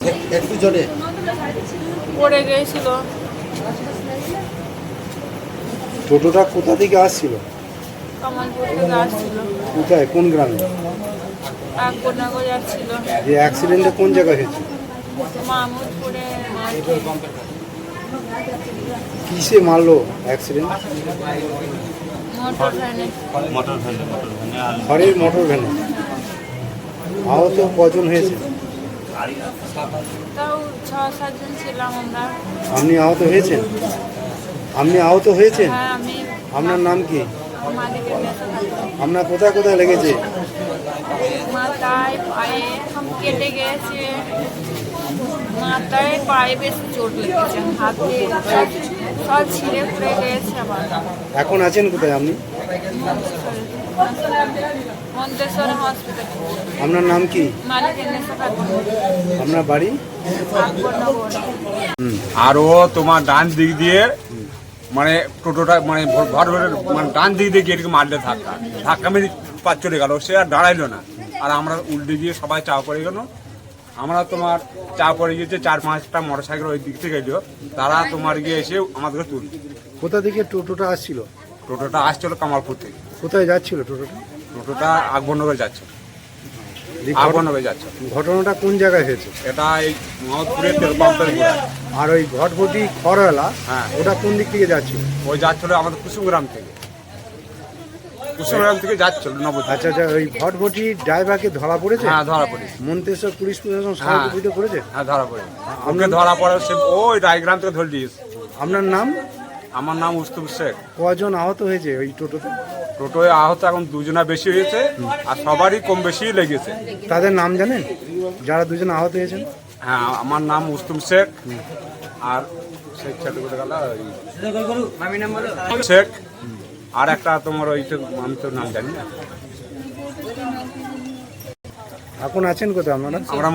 এক- একটু জোরে পড়ে গিয়েছিল। টোটোটা কোথা থেকে আসছিল? কোথায়? কোন গ্রামে? যে অ্যাক্সিডেন্টটা কোন জায়গায় হয়েছে? কিসে মারলো অ্যাক্সিডেন্ট মোটর ভ্যানে মোটর ভ্যানে মোটর ভ্যানে আহত কজন হয়েছে? তাও ছ সাতজন ছিলাম আমরা। আপনি আহত হয়েছেন? আপনি আহত হয়েছেন? হ্যাঁ আমি আপনার নাম কি? মালিকের। আপনার কোথায় কোথায় লেগেছে? মাথায় পায়ে কেটে গেছে। মাথায় পায়ে বেশি চোট লেগেছে। হাতে সব ছিঁড়ে ফুড়ে গেছে আমার এখন আছেন কোথায় আপনি? আপনার নাম কি? আপনার বাড়ি? আর ও তোমার ডান দিক দিয়ে মানে টোটোটা মানে ভর- মানে ডান দিক দিয়ে গিয়ে এদিকে মারলে ধাক্কা। ধাক্কা মেরে পা চলে গেল সে আর দাঁড়াইলো না। আর আমরা উল্টে গিয়ে সবাই চা পড়ে গেল। আমরা তোমার চা পড়ে গিয়েছে চার পাঁচটা মোটর সাইকেল ওই দিক থেকে এলো। তারা তোমার গিয়ে এসে আমাদেরকে তুল কোথা থেকে টোটোটা আসছিল? টোটোটা আসছিল কামালপুর থেকে। কোথায় যাচ্ছিল টোটোটা? টোটোটা আকবরনগর যাচ্ছে। আকবরনগর যাচ্ছে। ঘটনাটা কোন জায়গায় হয়েছে? এটা এই মহৎপুরের তেল পাম্পের গোড়ায়। আর ওই ঘটঘটি খড়ওয়ালা হ্যাঁ। ওটা কোন দিক থেকে যাচ্ছিল? ওই যাচ্ছিল আমাদের কুসুমগ্রাম থেকে। কুসুমগ্রাম থেকে যাচ্ছিল আচ্ছা আচ্ছা ওই ঘটঘটি ড্রাইভারকে ধরা পড়েছে? হ্যাঁ ধরা পড়ে মন্তেশ্বর পুলিশ প্রশাসন সহযোগিতা করেছে? হ্যাঁ ধরা ধরা পড়ে সে ওই রায়গ্রাম থেকে ধরে দিয়েছে আপনার নাম? আমার নাম উস্তুব শেখ। কজন আহত হয়েছে ওই টোটোতে? টোটোয় আহত এখন দুজনা বেশি হয়েছে আর সবারই কম বেশি লেগেছে। তাদের নাম জানেন? যারা দুজন আহত হয়েছেন? হ্যাঁ আমার নাম উস্তুম শেখ আর শেখ শেখ আর একটা তোমার ওই তো আমি তো নাম জানি না। এখন আছেন কোথায় আপনারা? আমরা